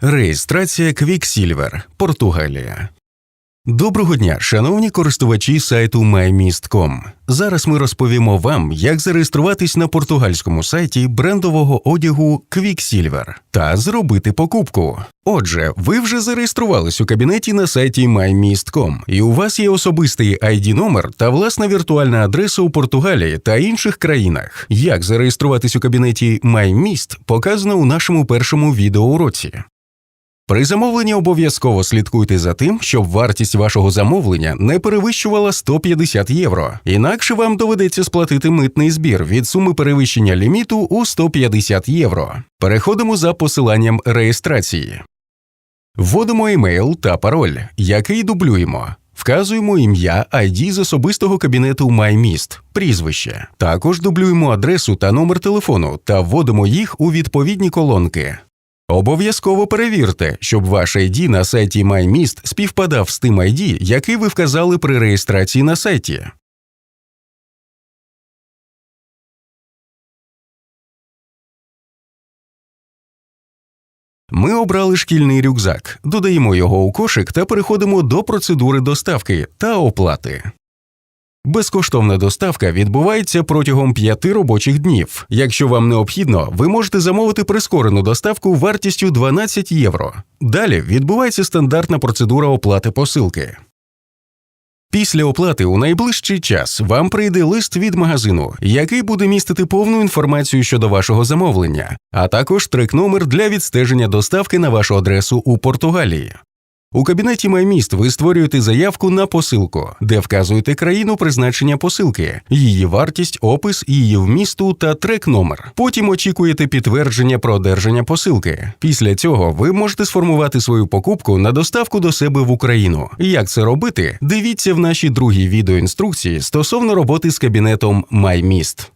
Реєстрація Quicksilver, Португалія. Доброго дня, шановні користувачі сайту MyMist.com. Зараз ми розповімо вам, як зареєструватись на португальському сайті брендового одягу Quicksilver та зробити покупку. Отже, ви вже зареєструвались у кабінеті на сайті MyMist.com, і у вас є особистий ID номер та власна віртуальна адреса у Португалії та інших країнах. Як зареєструватись у кабінеті MyMist показано у нашому першому відеоуроці. При замовленні обов'язково слідкуйте за тим, щоб вартість вашого замовлення не перевищувала 150 євро. Інакше вам доведеться сплатити митний збір від суми перевищення ліміту у 150 євро. Переходимо за посиланням реєстрації. Вводимо емейл та пароль, який дублюємо. Вказуємо ім'я ID з особистого кабінету MyMist, прізвище. Також дублюємо адресу та номер телефону та вводимо їх у відповідні колонки. Обов'язково перевірте, щоб ваш ID на сайті MyMist співпадав з тим ID, який ви вказали при реєстрації на сайті. Ми обрали шкільний рюкзак, додаємо його у кошик та переходимо до процедури доставки та оплати. Безкоштовна доставка відбувається протягом п'яти робочих днів. Якщо вам необхідно, ви можете замовити прискорену доставку вартістю 12 євро. Далі відбувається стандартна процедура оплати посилки. Після оплати у найближчий час вам прийде лист від магазину, який буде містити повну інформацію щодо вашого замовлення, а також трек-номер для відстеження доставки на вашу адресу у Португалії. У кабінеті MyMist ви створюєте заявку на посилку, де вказуєте країну призначення посилки, її вартість, опис, її вмісту та трек-номер. Потім очікуєте підтвердження про одержання посилки. Після цього ви можете сформувати свою покупку на доставку до себе в Україну. Як це робити? Дивіться в нашій другій відеоінструкції стосовно роботи з кабінетом MyMist.